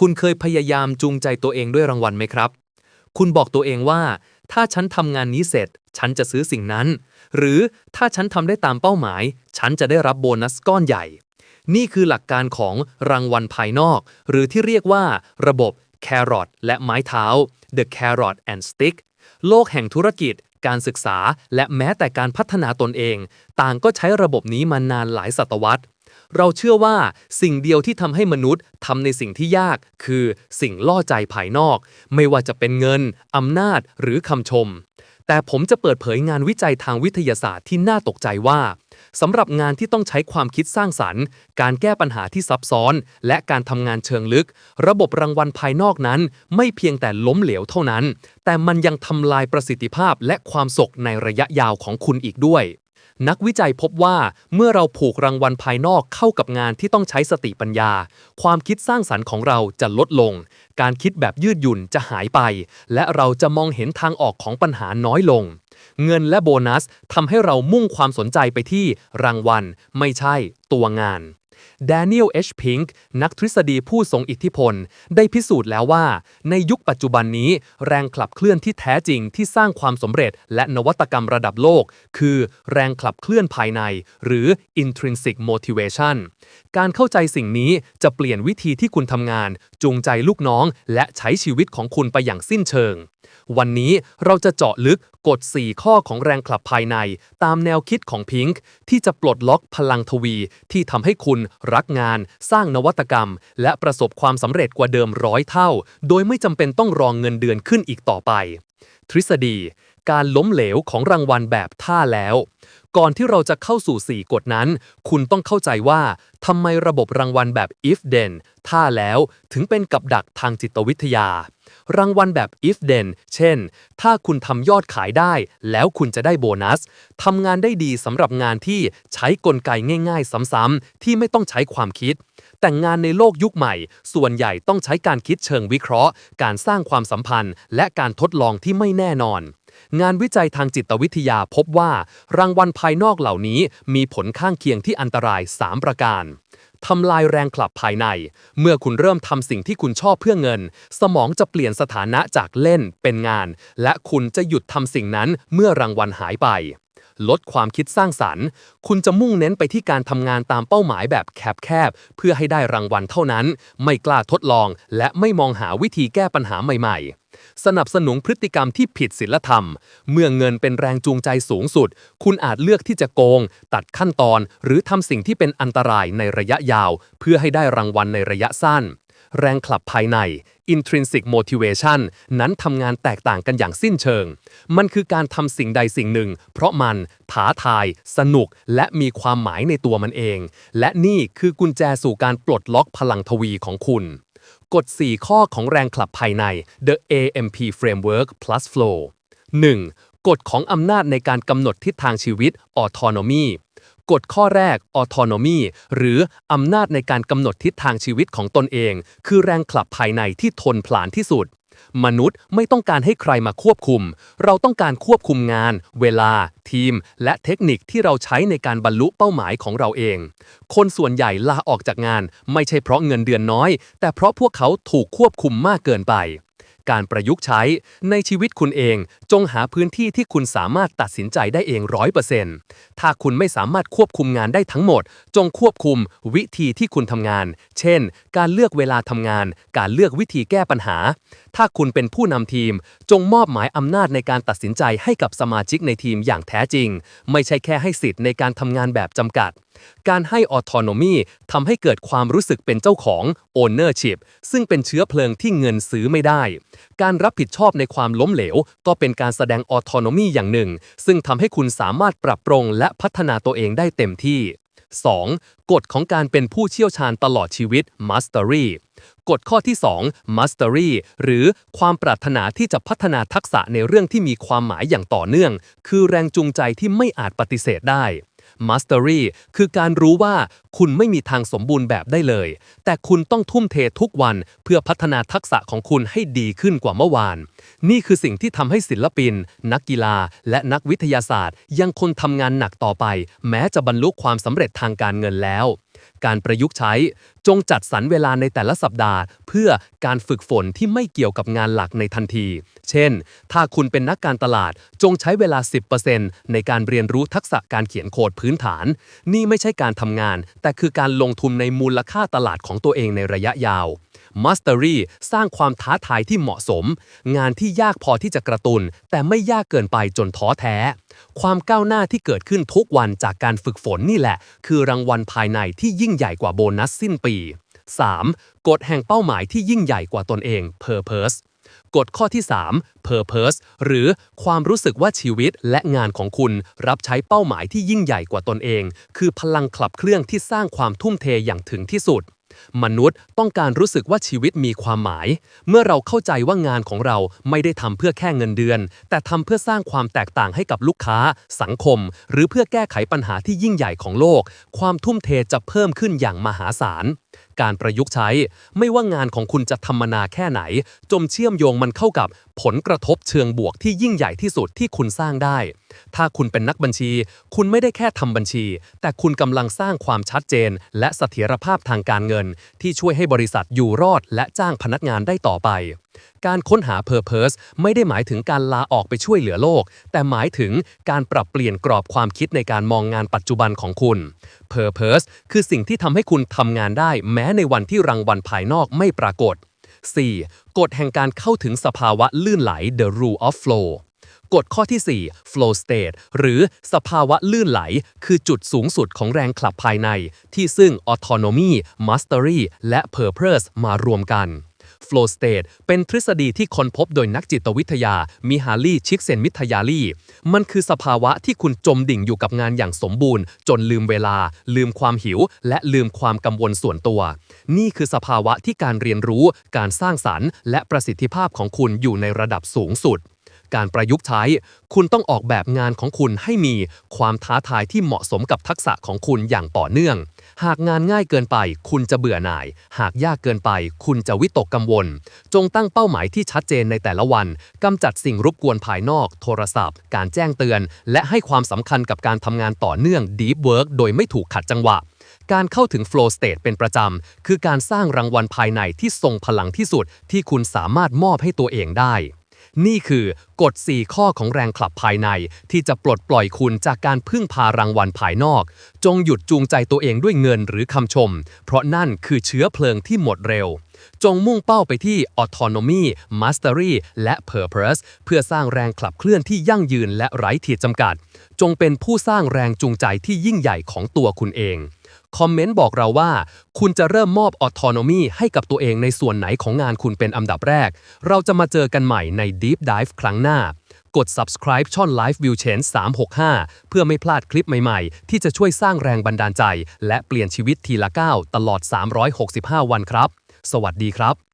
คุณเคยพยายามจูงใจตัวเองด้วยรางวัลไหมครับ คุณบอกตัวเองว่า ถ้าฉันทำงานนี้เสร็จ ฉันจะซื้อสิ่งนั้น หรือถ้าฉันทำได้ตามเป้าหมาย ฉันจะได้รับโบนัสก้อนใหญ่ นี่คือหลักการของรางวัลภายนอก หรือที่เรียกว่า ระบบ carrot และไม้เท้า the carrot and stick โลกแห่งธุรกิจ การศึกษา และแม้แต่การพัฒนาตนเอง ต่างก็ใช้ระบบนี้มานานหลายศตวรรษ เราเชื่อว่าสิ่งเดียวที่ทำให้มนุษย์ทำในสิ่งที่ยาก คือสิ่งล่อใจภายนอก ไม่ว่าจะเป็นเงินอำนาจหรือคำชม แต่ผมจะเปิดเผยงานวิจัยทางวิทยาศาสตร์ที่น่าตกใจว่าสำหรับงานที่ต้องใช้ความคิดสร้างสรรค์ การแก้ปัญหาที่ซับซ้อน และการทำงานเชิงลึก ระบบรางวัลภายนอกนั้น ไม่เพียงแต่ล้มเหลวเท่านั้น แต่มันยังทำลายประสิทธิภาพและความสกในระยะยาวของคุณอีกด้วย นักวิจัยพบว่าเมื่อเราผูกรางวัลภายนอกเข้ากับงานที่ต้องใช้สติปัญญา ความคิดสร้างสรรค์ของเราจะลดลง การคิดแบบยืดหยุ่นจะหายไป และเราจะมองเห็นทางออกของปัญหาน้อยลง เงินและโบนัสทำให้เรามุ่งความสนใจไปที่รางวัล ไม่ใช่ตัวงาน Daniel H. Pink นักทฤษฎีผู้ทรงอิทธิพล ได้พิสูจน์แล้วว่า ในยุคปัจจุบันนี้ แรงขับเคลื่อนที่แท้จริงที่สร้างความสำเร็จ และนวัตกรรมระดับโลก คือแรงขับเคลื่อนภายใน หรือ intrinsic motivation การเข้าใจสิ่งนี้จะเปลี่ยนวิธีที่คุณทำงาน จูงใจลูกน้อง และใช้ชีวิตของคุณไปอย่างสิ้นเชิงวันนี้เราจะเจาะลึกกฎ 4 ข้อของแรงขับภายใน ตามแนวคิดของพิงค์ที่จะปลดล็อกพลังทวี ที่ทำให้คุณรักงาน สร้างนวัตกรรม และประสบความสำเร็จกว่าเดิมร้อยเท่า โดยไม่จำเป็นต้องรองเงินเดือนขึ้นอีกต่อไป ทฤษฎี การล้มเหลวของรางวัลแบบท่าแล้ว ก่อนที่เราจะเข้าสู่ 4 กฎนั้น คุณต้องเข้าใจว่าทำไมระบบรางวัลแบบ if then ท่าแล้วถึงเป็นกับดักทางจิตวิทยา รางวัลแบบ if then เช่น ถ้าคุณทำยอดขายได้ แล้วคุณจะได้โบนัสทำงานได้ดีสำหรับงานที่ใช้กลไกง่าย ๆซ้ำๆที่ไม่ต้องใช้ความคิด แต่งงานในโลกยุคใหม่ ส่วนใหญ่ต้องใช้การคิดเชิงวิเคราะห์ การสร้างความสัมพันธ์ และการทดลองที่ไม่แน่นอน งานวิจัยทางจิตวิทยาพบว่า รางวัลภายนอกเหล่านี้มีผลข้างเคียงที่อันตราย 3 ประการทำลายแรงกลับภายใน เมื่อคุณเริ่มทำสิ่งที่คุณชอบเพื่อเงิน สมองจะเปลี่ยนสถานะจากเล่นเป็นงาน และคุณจะหยุดทำสิ่งนั้นเมื่อรางวัลหายไป ลดความคิดสร้างสรรค์ คุณจะมุ่งเน้นไปที่การทำงานตามเป้าหมายแบบแคบๆ เพื่อให้ได้รางวัลเท่านั้น ไม่กล้าทดลอง และไม่มองหาวิธีแก้ปัญหาใหม่ๆ สนับสนุนพฤติกรรมที่ผิดศีลธรรม เมื่อเงินเป็นแรงจูงใจสูงสุด คุณอาจเลือกที่จะโกง ตัดขั้นตอน หรือทำสิ่งที่เป็นอันตรายในระยะยาว เพื่อให้ได้รางวัลในระยะสั้น แรงขับภายใน intrinsic motivation นั้นทำงานแตกต่างกันอย่างสิ้นเชิง มันคือการทำสิ่งใดสิ่งหนึ่ง เพราะมันท้าทาย สนุก และมีความหมายในตัวมันเอง และนี่คือกุญแจสู่การปลดล็อกพลังทวีของคุณกฎ 4 ข้อของแรงขับภายใน The AMP Framework plus Flow 1. กฎของอำนาจในการกำหนดทิศทางชีวิต Autonomy กฎข้อแรก autonomy หรืออำนาจในการกำหนดทิศทางชีวิตของตนเอง คือแรงขับภายในที่ทนผลานที่สุด มนุษย์ไม่ต้องการให้ใครมาควบคุม เราต้องการควบคุมงาน เวลา ทีม และเทคนิคที่เราใช้ในการบรรลุเป้าหมายของเราเอง คนส่วนใหญ่ลาออกจากงาน ไม่ใช่เพราะเงินเดือนน้อย แต่เพราะพวกเขาถูกควบคุมมากเกินไป การประยุกต์ใช้ ในชีวิตคุณเอง จงหาพื้นที่ที่คุณสามารถตัดสินใจได้เองร้อยเปอร์เซ็นต์ถ้าคุณไม่สามารถควบคุมงานได้ทั้งหมด จงควบคุมวิธีที่คุณทำงาน เช่น การเลือกเวลาทำงาน การเลือกวิธีแก้ปัญหา ถ้าคุณเป็นผู้นำทีม จงมอบหมายอำนาจในการตัดสินใจให้กับสมาชิกในทีมอย่างแท้จริง ไม่ใช่แค่ให้สิทธิ์ในการทำงานแบบจำกัด การให้ autonomy ทำให้เกิดความรู้สึกเป็นเจ้าของ ownership ซึ่งเป็นเชื้อเพลิงที่เงินซื้อไม่ได้ การรับผิดชอบในความล้มเหลว ก็เป็นการแสดง autonomy อย่างหนึ่ง ซึ่งทำให้คุณสามารถปรับปรุงและพัฒนาตัวเองได้เต็มที่ 2. กฎของการเป็นผู้เชี่ยวชาญตลอดชีวิต mastery กฎข้อที่ 2 mastery หรือความปรารถนาที่จะพัฒนาทักษะในเรื่องที่มีความหมายอย่างต่อเนื่อง คือแรงจูงใจที่ไม่อาจปฏิเสธได้ Mastery คือการรู้ว่าคุณไม่มีทางสมบูรณ์แบบได้เลย แต่คุณต้องทุ่มเททุกวันเพื่อพัฒนาทักษะของคุณให้ดีขึ้นกว่าเมื่อวาน นี่คือสิ่งที่ทำให้ศิลปิน นักกีฬา และนักวิทยาศาสตร์ ยังคงทำงานหนักต่อไป แม้จะบรรลุความสำเร็จทางการเงินแล้วการประยุกต์ใช้ จงจัดสรรเวลาในแต่ละสัปดาห์ เพื่อการฝึกฝนที่ไม่เกี่ยวกับงานหลักในทันที เช่น ถ้าคุณเป็นนักการตลาด จงใช้เวลา 10%ในการเรียนรู้ทักษะการเขียนโคดพื้นฐาน นี่ไม่ใช่การทำงานแต่คือการลงทุนในมูลค่าตลาดของตัวเองในระยะยาว Mastery สร้างความท้าทายที่เหมาะสม งานที่ยากพอที่จะกระตุน แต่ไม่ยากเกินไปจนท้อแท้ ความก้าวหน้าที่เกิดขึ้นทุกวันจากการฝึกฝนนี่แหละ คือรางวัลภายในที่ยิ่งใหญ่กว่าโบนัสสิ้นปี 3. กฎแห่งเป้าหมายที่ยิ่งใหญ่กว่าตนเอง Purpose กฎข้อที่ 3 Purpose หรือความรู้สึกว่าชีวิตและงานของคุณรับใช้เป้าหมายที่ยิ่งใหญ่กว่าตนเอง คือพลังขับเคลื่อนที่สร้างความทุ่มเทอย่างถึงที่สุด มนุษย์ต้องการรู้สึกว่าชีวิตมีความหมาย เมื่อเราเข้าใจว่างานของเราไม่ได้ทำเพื่อแค่เงินเดือน แต่ทำเพื่อสร้างความแตกต่างให้กับลูกค้า สังคม หรือเพื่อแก้ไขปัญหาที่ยิ่งใหญ่ของโลก ความทุ่มเทจะเพิ่มขึ้นอย่างมหาศาลการประยุกต์ใช้ไม่ว่างานของคุณจะธรรมนาแค่ไหน จมเชื่อมโยงมันเข้ากับผลกระทบเชิงบวกที่ยิ่งใหญ่ที่สุดที่คุณสร้างได้ ถ้าคุณเป็นนักบัญชี คุณไม่ได้แค่ทำบัญชี แต่คุณกำลังสร้างความชัดเจน และเสถียรภาพทางการเงิน ที่ช่วยให้บริษัทอยู่รอด และจ้างพนักงานได้ต่อไป การค้นหา Purpose ไม่ได้หมายถึงการลาออกไปช่วยเหลือโลก แต่หมายถึงการปรับเปลี่ยนกรอบความคิดในการมองงานปัจจุบันของคุณ Purpose คือสิ่งที่ทำให้คุณทำงานได้แม้ในวันที่รางวัลภายนอกไม่ปรากฏ 4. กฎแห่งการเข้าถึงสภาวะลื่นไหล the rule of flow กฎข้อที่ 4 flow state หรือสภาวะลื่นไหล คือจุดสูงสุดของแรงขับภายใน ที่ซึ่ง autonomy mastery และ purpose มารวมกัน flow state เป็นทฤษฎีที่ค้นพบโดยนักจิตวิทยา มิฮาลีชิกเซนมิทยาลีมันคือสภาวะที่คุณจมดิ่งอยู่กับงานอย่างสมบูรณ์ จนลืมเวลา ลืมความหิว และลืมความกังวลส่วนตัว นี่คือสภาวะที่การเรียนรู้ การสร้างสรรค์ และประสิทธิภาพของคุณอยู่ในระดับสูงสุด การประยุกต์ใช้ คุณต้องออกแบบงานของคุณให้มีความท้าทายที่เหมาะสมกับทักษะของคุณอย่างต่อเนื่อง หากงานง่ายเกินไป คุณจะเบื่อหน่าย หากยากเกินไป คุณจะวิตกกังวล จงตั้งเป้าหมายที่ชัดเจนในแต่ละวันกำจัดสิ่งรบกวนภายนอก โทรศัพท์ การแจ้งเตือน และให้ความสำคัญกับการทำงานต่อเนื่อง deep work โดยไม่ถูกขัดจังหวะการเข้าถึง flow state เป็นประจำ คือการสร้างรางวัลภายในที่ทรงพลังที่สุดที่คุณสามารถมอบให้ตัวเองได้ นี่คือกฎ 4 ข้อของแรงขับภายใน ที่จะปลดปล่อยคุณจากการพึ่งพารางวัลภายนอก จงหยุดจูงใจตัวเองด้วยเงินหรือคำชม เพราะนั่นคือเชื้อเพลิงที่หมดเร็ว จงมุ่งเป้าไปที่ autonomy mastery และ purpose เพื่อสร้างแรงขับเคลื่อนที่ยั่งยืนและไร้ขีดจำกัด จงเป็นผู้สร้างแรงจูงใจที่ยิ่งใหญ่ของตัวคุณเอง คอมเมนต์บอกเราว่า คุณจะเริ่มมอบออโตนมีให้กับตัวเองในส่วนไหนของงานคุณเป็นอันดับแรก เราจะมาเจอกันใหม่ใน Deep Dive ครั้งหน้า กด subscribe ช่อง Live View Change 365 เพื่อไม่พลาดคลิปใหม่ๆ ที่จะช่วยสร้างแรงบันดาลใจ และเปลี่ยนชีวิตทีละก้าวตลอด 365 วันครับ สวัสดีครับ